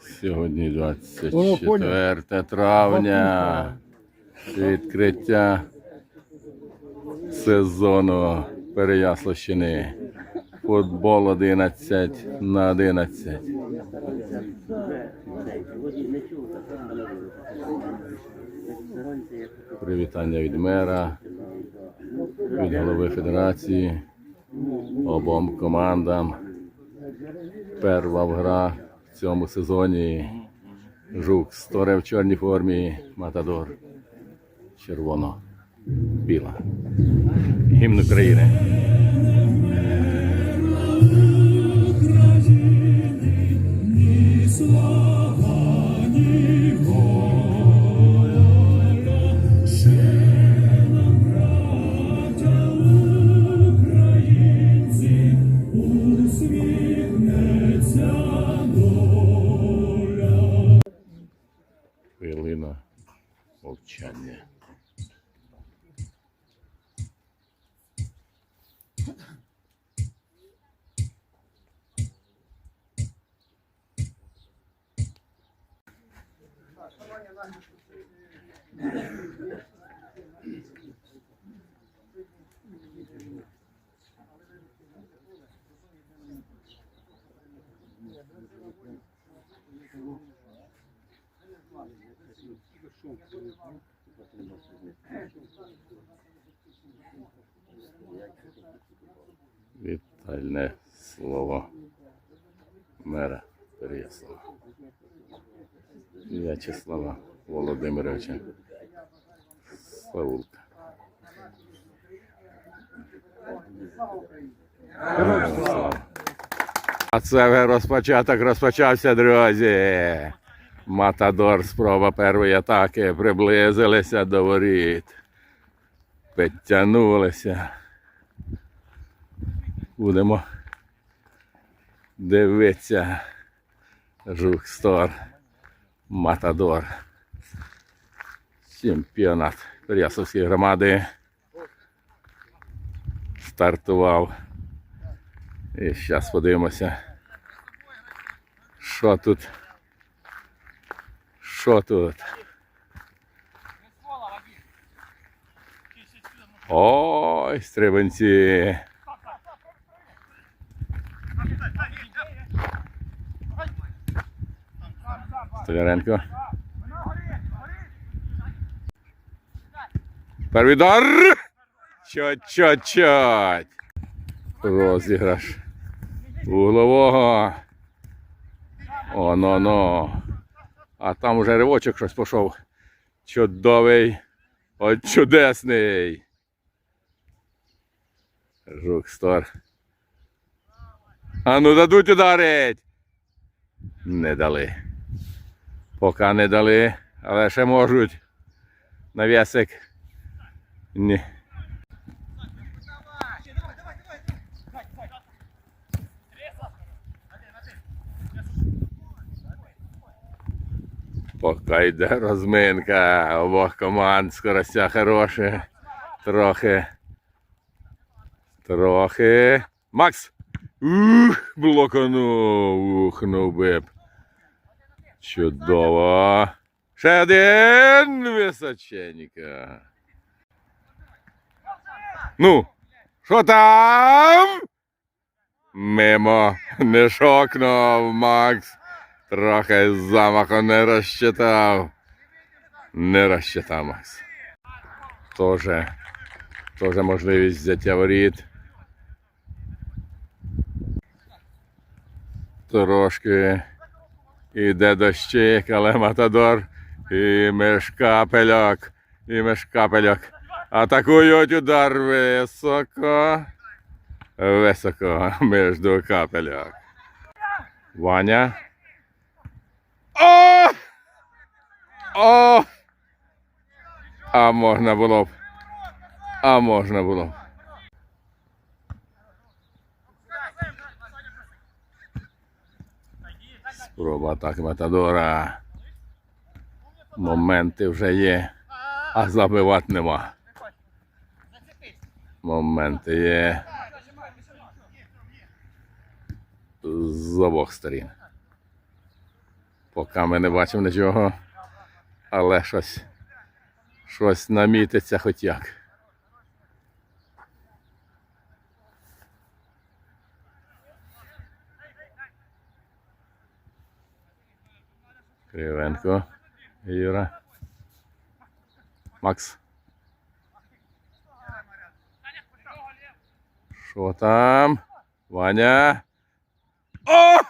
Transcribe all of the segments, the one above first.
Сьогодні 24 травня. Відкриття сезону Переяславщини. Футбол 11 на 11. Привітання від мера, від голови федерації, обом командам. Перва гра в цьому сезоні. Жук Сторе в чорній формі, Матадор. Червоно. Біла. Гімн України. Хвилина Вітальне слово мера Переяслава. В'ячеслава Володимировича Саулка. А це розпочаток розпочався, друзі. Матадор, спроба першої атаки. Приблизилися до воріт. Підтягнулися. Будемо дивитися. Жук Стор. Матадор. Чемпіонат Переяславської громади. Стартував. І зараз подивимося. Що тут? Що тут? Ой, стрибанці. Столяренко. Перший удар. Чоть-чоть-чоть. Розіграш. Углового. Оно-но. А там уже ривочок щось пішов. Чудовий. От чудесний. Жук стор. А ну дадуть ударить. Не дали. Поки не дали, але ще можуть. Навісик. Ні. Поки йде розминка обох команд, скоростя хороше. Трохи. Трохи. Макс! Ух, блоканув, ухнув биб. Чудово. Ще один височенька. Ну, що там? Мимо не шокнув Макс. Трохи замаху не розчитав. Не розчитав Макс. Тоже, тоже можливість взяття воріт. Трошки іде дощик, але Матадор і Мешкапельок, і Мешкапельок атакують удар високо. Високо між капельок. Ваня. О! О! А можна було б. А можна було б. Спроба атаки Матадора. Моменти вже є, а забивати нема. Моменти є. З обох сторін. Поки ми не бачимо нічого. Але щось, щось намітиться хоч як. Кривенко. Юра. Макс. Що там? Ваня? О!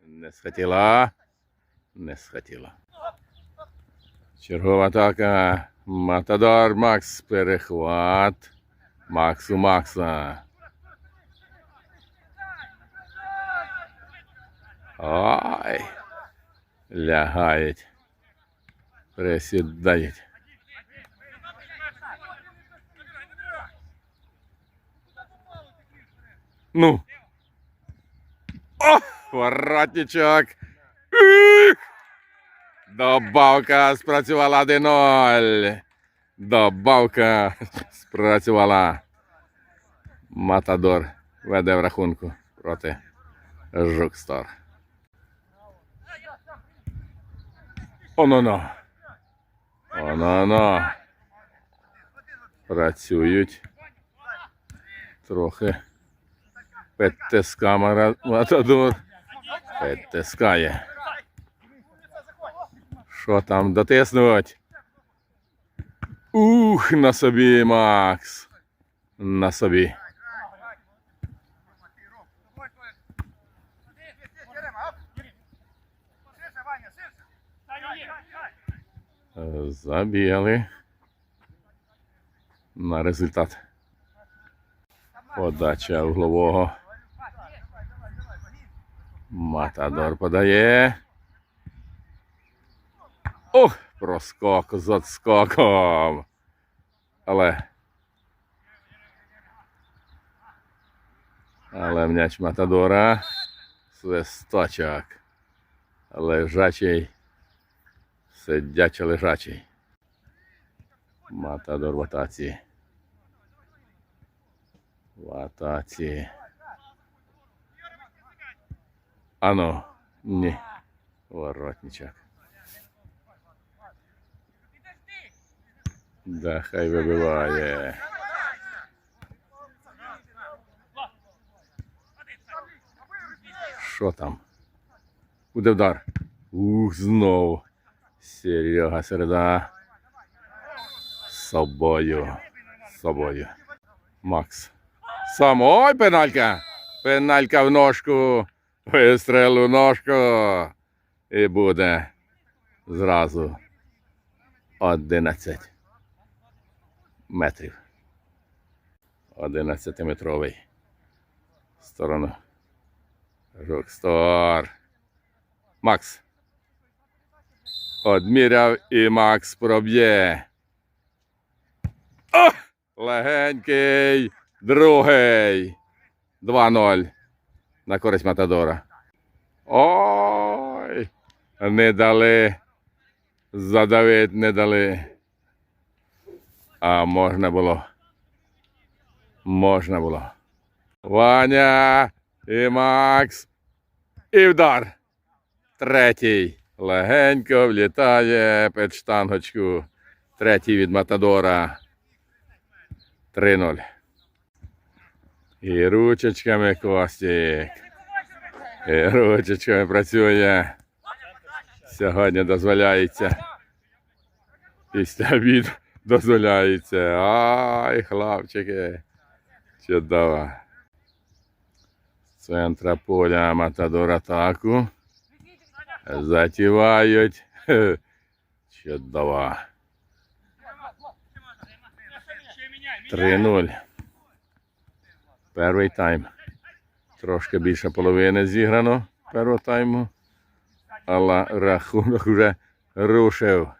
Не схотіла. Не схотіла. Чергова атака. Матадор Макс. Перехват. Максу Макса. Ой. Лягають. Присідають. Ну. О! Воротничок. Добавка спрацювала 1-0. Добавка спрацювала. Матадор веде в рахунку проти Жукстар. Оно-но. Оно-но. Працюють. Трохи. Підтискає Матадор. Підтискає. Що там дотиснуть? Ух, на собі, Макс. На собі. Забігали. На результат. Подача углового. Матадор подає. Ох, проскок з отскоком. Але. Але м'яч Матадора. Свисточок. Лежачий. Сидячий лежачий. Матадор в атаці. В атаці. Ано. Ні. Воротничок. Да, хай вибиває. Що там? Буде вдар. Ух, знов. Серега середа. З собою. З собою. Макс. Сам. Ой, пеналька. Пеналька в ножку. Вистрел у ножку. І буде зразу 11 метрів. 11-метровий. В Сторону. Жокстор. Макс. Одміряв і Макс проб'є. О! Легенький. Другий. 2-0. На користь Матадора. Ой! Не дали. Задавить не дали. А можна було. Можна було. Ваня і Макс. І вдар. Третій. Легенько влітає під штангочку. Третій від Матадора. 3-0. І ручечками Костік. І ручечками працює. Сьогодні дозволяється. Після обіду дозволяється. Ай, хлопчики. Чудово. З центра поля Матадор атаку. Затівають. Чудово. 3-0. Перший тайм. Трошки більше половини зіграно першого тайму. Але рахунок вже рушив.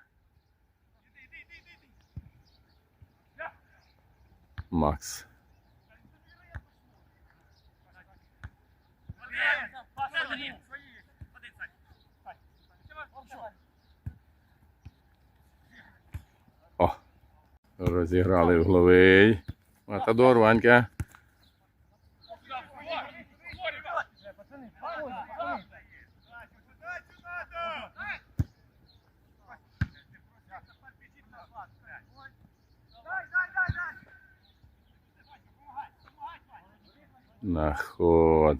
Макс. О, розіграли в голови. Матадор, Ванька. На ход.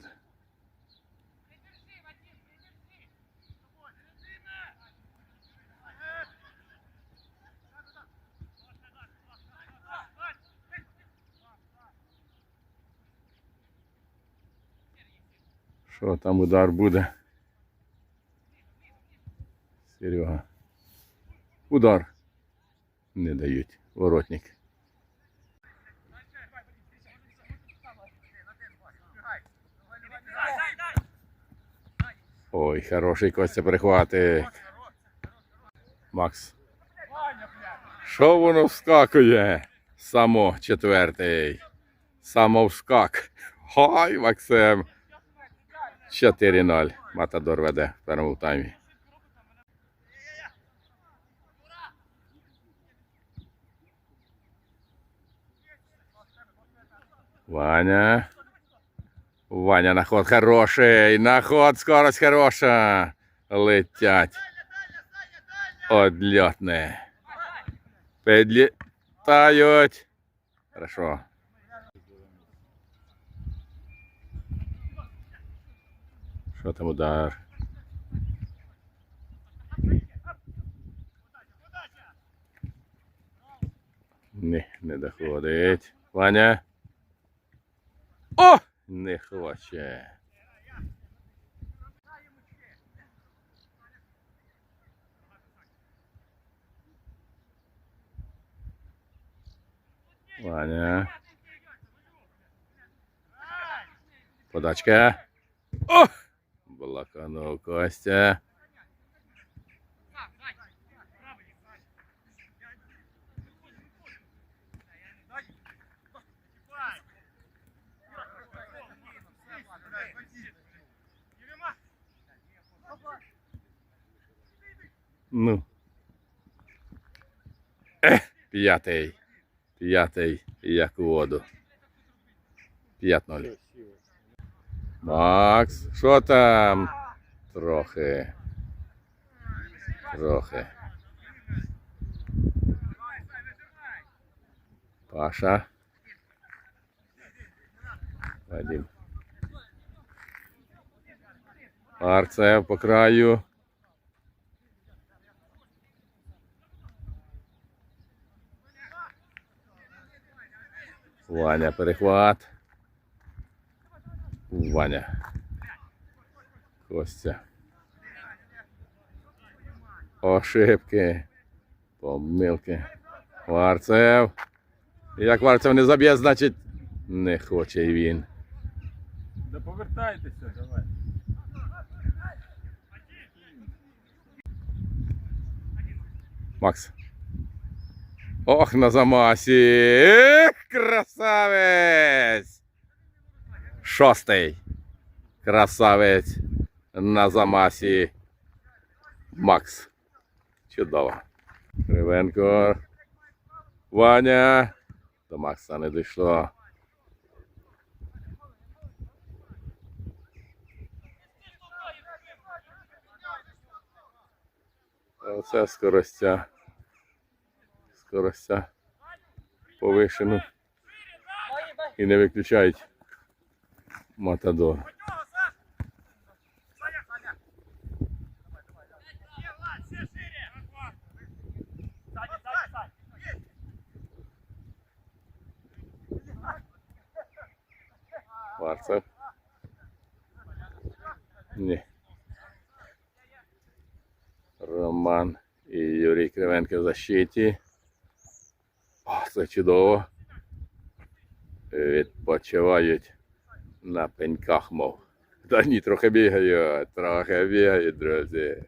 Що там удар буде? Серега. Удар. Не дають. Воротник. Ой, хороший Костя перехватик. Макс. Що воно вскакує? Само четвертий. Самовскак. Хай, Максим. 4-0. Матадор веде в першому таймі. Ваня. Ваня, на ход хороший. На ход скорость хороша. Летять. Одльотне. Підлітають. Хорошо. Що там удар? Не, не доходить. Ваня. О! Не хоче. Ваня. Подачка. О! Блоканув Костя. Ну. Ех, п'ятий. П'ятий, як у воду. П'ять ноль. Макс, що там? Трохи. Трохи. Паша. Вадим. Арцев по краю. Ваня перехват. Ваня. Костя. Ошибки. Помилки. Варцев. Як Варцев не заб'є, значить не хоче і він. Да повертайтеся, давай. Макс. Ох, на замасі. Ех, красавець. Шостий. Красавець на замасі. Макс. Чудово. Кривенко. Ваня. До Макса не дійшло. Оце скоростя. Скоростя повишену. І не виключають Матадор. Варцев. Ні. Роман і Юрій Кривенко в защиті. О, це чудово. Відпочивають на пеньках, мов. Та ні, трохи бігають, трохи бігають, друзі.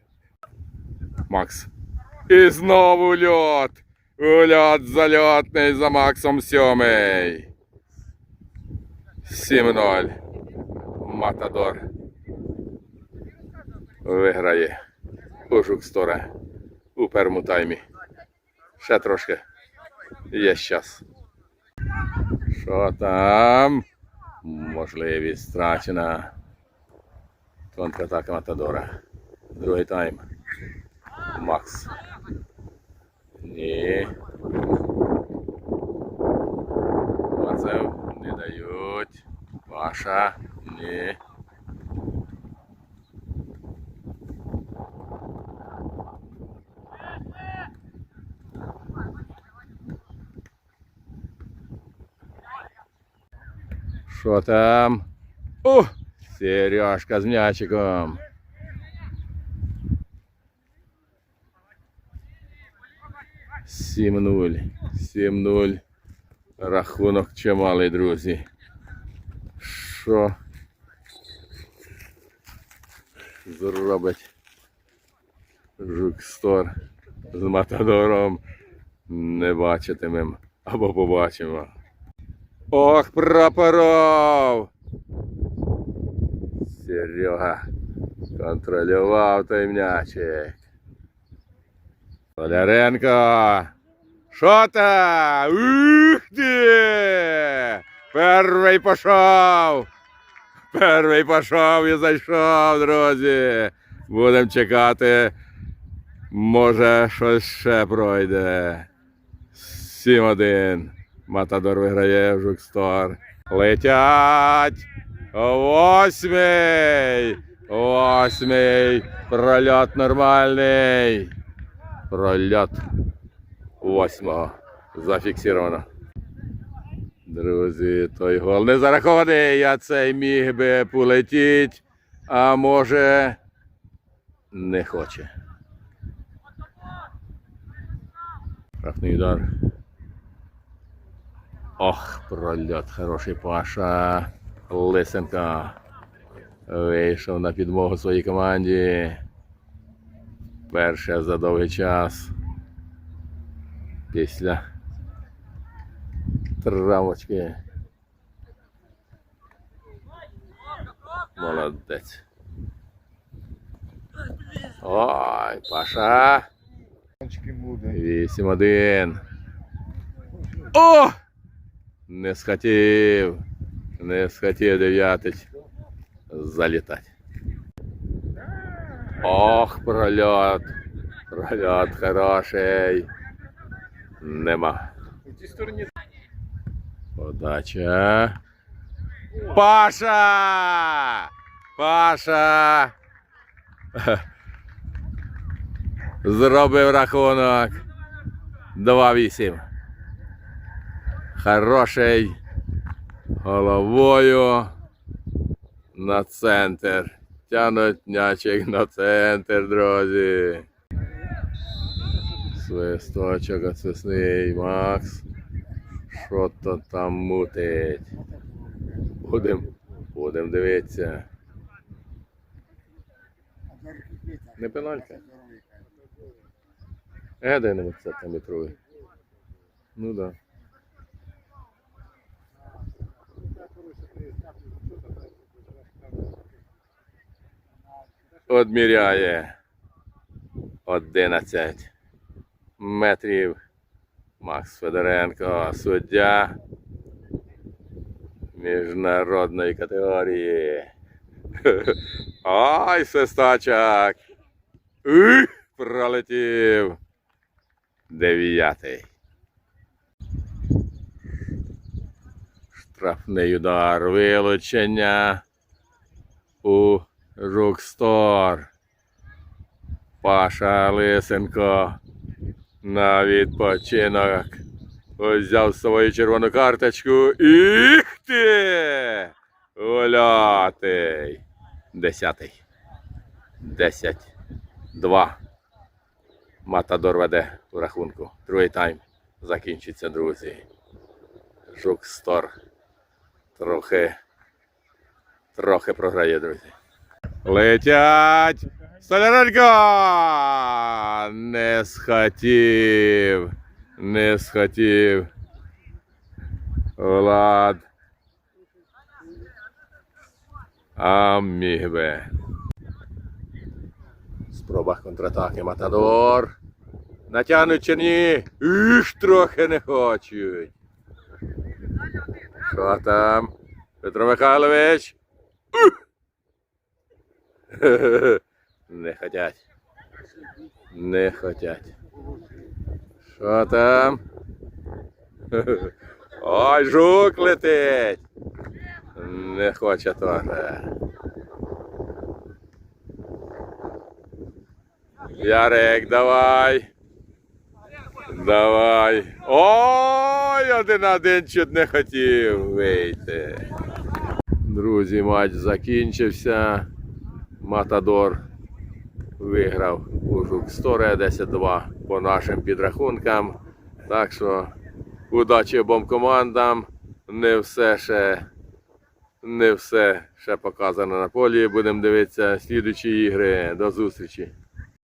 Макс. І знову льот. Ульот зальотний за Максом сьомий. 7-0. Матадор. Виграє. Кожук Стора у першому таймі. Ще трошки. Є час. Що там? Можливість страчена. Контратака Матадора. Другий тайм. Макс. Ні. Варцев не дають. Паша. Ні. Що там? О! Сережка з м'ячиком. Сім нуль. Сім нуль. Рахунок чималий, друзі. Що зробить Жукстор з Матадором? Не бачитимем або побачимо. Ох, прапоров! Серега контролював той м'ячик. Поляренко! Що там? Ух ти! Перший пішов! Перший пішов і зайшов, друзі. Будемо чекати. Може, щось ще пройде. 7-1. Матадор виграє в Жукстор. Летять! Восьмий! Восьмий! Прольот нормальний! Прольот восьмого. Зафіксировано. Друзі, той гол не зарахований, я цей міг би полетіть, а може не хоче. Штрафний удар. Ох, прольот, хороший Паша. Лисенко вийшов на підмогу своїй команді. Перше за довгий час. Після травочки. Молодець. Ой, Паша. буде. 8-1. О! Не схотів. Не схотів дев'ятич залітати. Ох, прольот. Прольот хороший. Нема. У тій стороні Подача. Паша! Паша! Зробив рахунок. 2-8. Хороший. Головою на центр. Тянуть м'ячик на центр, друзі. Свисточок отсвисний Макс. Що то там мутить? Будем, будем дивитися. Не пеналька. Е, де не 20 метровий. Ну да. Одміряє 11 метрів. Макс Федоренко, суддя міжнародної категорії. Ай, свистачок! Ух, пролетів. Дев'ятий. Штрафний удар, вилучення у Жукстор. Паша Лисенко на відпочинок. Взяв свою червону карточку. Іх ти! Гулятий. Десятий. Десять. Два. Матадор веде у рахунку. Другий тайм закінчиться, друзі. Жук Стор. Трохи. Трохи програє, друзі. Летять! Столяренко! Не схотів. Не схотів. Влад. А міг би. Спроба контратаки Матадор. Натягнуть чи ні? Іж трохи не хочуть. Що там? Петро Михайлович? Не хотять. Не хотять. Що там? Ой, жук летить. Не хоче теж. Ярик, давай. Давай. Ой, один один чуть не хотів вийти. Друзі, матч закінчився. Матадор виграв Ужук Сторе 10-2 по нашим підрахункам. Так що удачі обом командам. Не все ще не все ще показано на полі. Будемо дивитися слідучі ігри. До зустрічі.